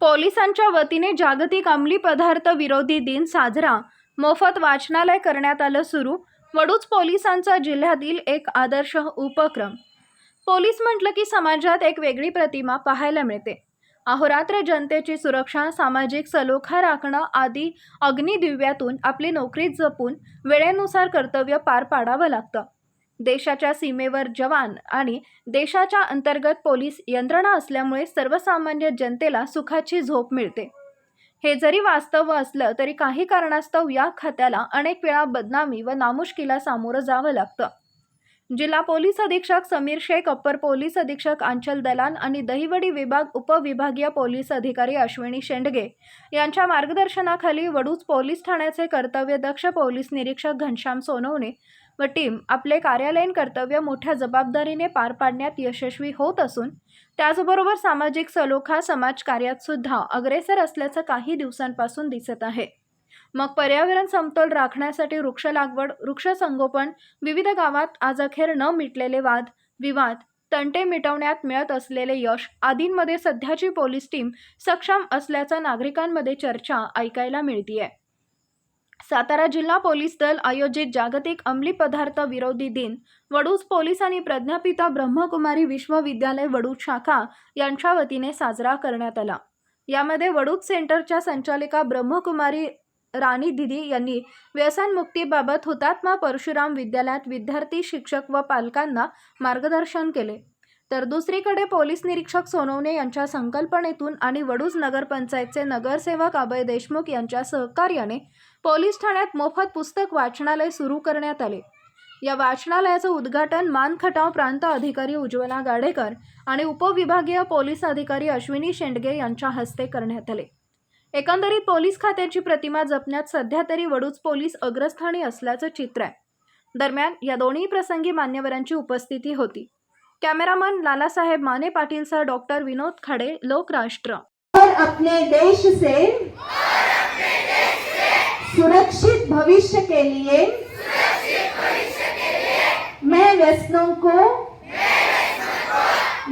पोलिसांच्या वतीने जागतिक अंमली पदार्थ विरोधी दिन साजरा. मोफत वाचनालय करण्यात आलं सुरू. वडूच पोलिसांचा जिल्ह्यातील एक आदर्श उपक्रम. पोलीस म्हटलं की समाजात एक वेगळी प्रतिमा पाहायला मिळते. अहोरात्र जनतेची सुरक्षा सामाजिक सलोखा राखणं आदी अग्निदिव्यातून आपली नोकरी जपून वेळेनुसार कर्तव्य पार पाडावं लागतं. देशाच्या सीमेवर जवान आणि देशाच्या अंतर्गत पोलीस यंत्रणा असल्यामुळे सर्वसामान्य जनतेला सुखाची झोप मिळते. हे जरी वास्तव असलं तरी काही कारणास्तव या खात्याला अनेक वेळा बदनामी व नामुष्कीला सामोरं जावं लागतं. जिल्हा पोलीस अधीक्षक समीर शेख अप्पर पोलीस अधीक्षक आंचल दलान आणि दहिवडी विभाग उपविभागीय पोलीस अधिकारी अश्विनी शेंडगे यांच्या मार्गदर्शनाखाली वडूज पोलीस ठाण्याचे कर्तव्यदक्ष पोलीस निरीक्षक घनश्याम सोनवणे व टीम आपले कार्यालयीन कर्तव्य मोठ्या जबाबदारीने पार पाडण्यात यशस्वी होत असून त्याचबरोबर सामाजिक सलोखा समाजकार्यात सुद्धा अग्रेसर असल्याचं काही दिवसांपासून दिसत आहे. मग पर्यावरण समतोल राखण्यासाठी वृक्ष लागवड वृक्ष संगोपन विविध गावात आज अखेर न मिटलेले वाद विवाद तंटे मिटवण्यात मिळत असलेले यश आदींमध्ये सध्याची पोलीस टीम सक्षम असल्याचा नागरिकांमध्ये चर्चा ऐकायला मिळतीये. सातारा जिल्हा पोलीस दल आयोजित जागतिक अंमली पदार्थ विरोधी दिन. वडूज पोलीस आणि प्रज्ञापिता ब्रह्मकुमारी विश्वविद्यालय वडूज शाखा यांच्या वतीने साजरा करण्यात आला. यामध्ये वडूज सेंटरच्या संचालिका ब्रह्मकुमारी राणी दिदी यांनी व्यसनमुक्तीबाबत हुतात्मा परशुराम विद्यालयात विद्यार्थी शिक्षक व पालकांना मार्गदर्शन केले. तर दुसरीकडे पोलीस निरीक्षक सोनवणे यांच्या संकल्पनेतून आणि वडूज नगरपंचायतचे नगरसेवक अभय देशमुख यांच्या सहकार्याने पोलीस ठाण्यात मोफत पुस्तक वाचनालय सुरू करण्यात आले. या वाचनालयाचं उद्घाटन मानखटाव प्रांत अधिकारी उज्ज्वला गाडेकर आणि उपविभागीय पोलीस अधिकारी अश्विनी शेंडगे यांच्या हस्ते करण्यात आले. एकंदरीत पोलीस खात्याची प्रतिमा जपण्यात सध्या तरी वडूज पोलीस अग्रस्थानी असल्याचं चित्र आहे. दरम्यान या दोन्ही प्रसंगी मान्यवरांची उपस्थिती होती. कॅमेरामन लालासाहेब माने पाटीलसह डॉक्टर विनोद खाडे लोकराष्ट्र. और अपने देश से सुरक्षित भविष्य के लिए मैं व्यसनों को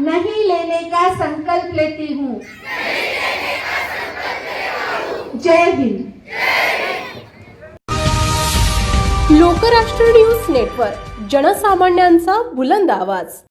नहीं लेने का संकल्प लेती हूँ। जय हिंद। लोकराष्ट्र न्यूज नेटवर्क जनसामान्यांचा बुलंद आवाज.